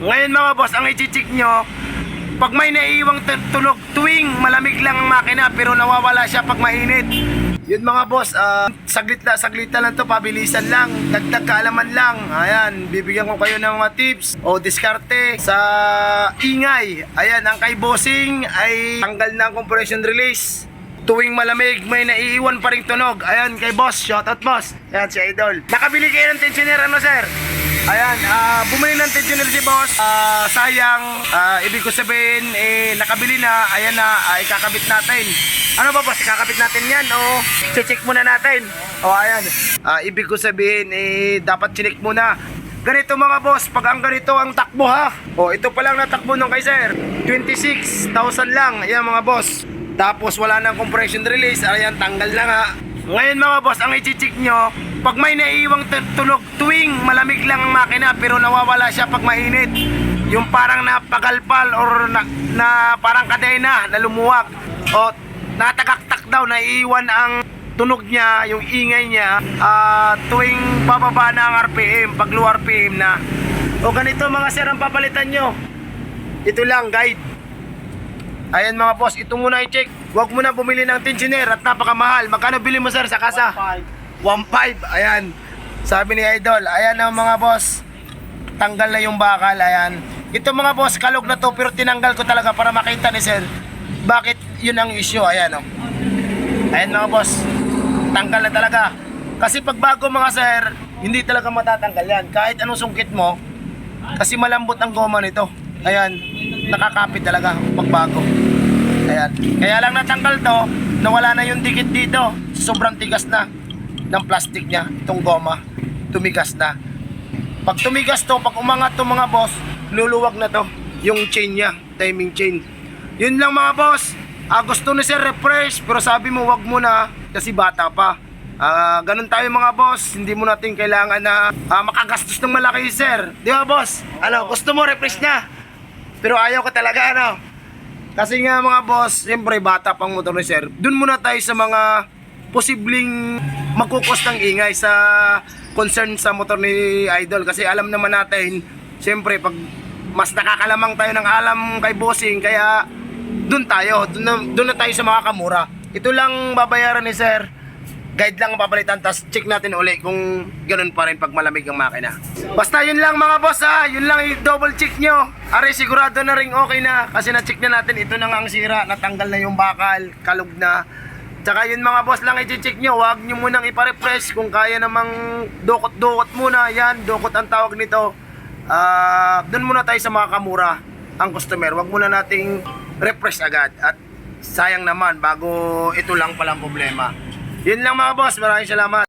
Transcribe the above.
Ngayon mga boss, ang i-check nyo, pag may naiiwang tu- tunog tuwing malamig lang ang makina pero nawawala siya pag mainit. Yun mga boss, ah, saglit na, saglit na lang to, pabilisan lang, dagdag kaalaman lang. Ayan, bibigyan ko kayo ng mga tips o diskarte sa ingay. Ayan, ang kay bossing ay tanggal na ang compression release. Tuwing malamig, may naiiwan pa ring tunog. Ayan, kay boss, shoutout boss. Ayan, si Idol. Nakabili kayo ng tensioner, ano sir? Ayan, ah, bumili ng tensioner si boss. Ah, sayang, ah, ibig ko sabihin, eh, nakabili na, ayan na, ah, ikakabit natin. Ano ba boss, ikakabit natin yan o check muna natin? O ayan, Ah, ibig ko sabihin, eh, dapat chinik muna. Ganito mga boss, pag ang ganito ang takbo ha. O, ito pa lang natakbo nung kay sir. 26,000 lang, ayan mga boss. Tapos wala nang compression release, ayan, tanggal na nga. Ngayon mga boss, ang i-check nyo, pag may naiiwang tu- tunog tuwing malamig lang ang makina pero nawawala siya pag mainit. Yung parang napagalpal or na, na parang kadena na lumuwag. O natagaktak daw, naiiwan ang tunog niya, yung ingay niya ah, tuwing bababa na ang RPM, pag low RPM na. O ganito mga sir ang papalitan nyo. Ito lang guide. Ayan mga boss, ito muna i-check. Huwag mo na bumili ng tensioner at napakamahal. Magkano bili mo sir sa kasa? 1.5. Ayan. Sabi ni Idol, ayan na mga boss. Tanggal na yung bakal, ayan. Ito mga boss, kalog na to pero tinanggal ko talaga para makita ni sir. Bakit yun ang issue, ayan oh. Ayan mga boss, tanggal na talaga. Kasi pag bago mga sir, hindi talaga matatanggal yan. Kahit anong sungkit mo, kasi malambot ang goma nito. Ayan, nakakapit talaga pag bago. Ayan. Kaya lang natanggal to, nawala na yung dikit dito. Sobrang tigas na ng plastic niya, itong goma. Tumigas na. Pag tumigas to, pag umangat to mga boss, luluwag na to. Yung chain niya, timing chain. Yun lang mga boss. Ah, gusto ni sir refresh, pero sabi mo wag mo na kasi bata pa. Ah, ganun tayo mga boss. Hindi mo natin kailangan na ah, makagastos ng malaki sir. Di ba boss? Ano, gusto mo refresh na. Pero ayaw ko talaga ano. Kasi nga mga boss, siyempre bata pang motor ni sir. Doon muna tayo sa mga posibleng magkukos ng ingay sa concern sa motor ni Idol. Kasi alam naman natin, siyempre pag mas nakakalamang tayo ng alam kay bossing, kaya doon tayo, doon na, doon na tayo sa mga kamura. Ito lang babayaran ni sir. Guide lang ang papalitan, tapos check natin uli kung ganun pa rin pag malamig ang makina. Basta yun lang mga boss ha, yun lang i-double check nyo. Are sigurado na rin okay na kasi na-check na natin ito na nga ang sira, natanggal na yung bakal, kalug na. Tsaka yun mga boss lang i-check nyo, huwag nyo munang ipa-refresh kung kaya namang dukot-dukot muna, yan, dukot ang tawag nito. Ah, doon muna tayo sa mga kamura ang customer, huwag muna nating refresh agad at sayang naman bago ito lang palang problema. Yun lang mga boss, maraming salamat.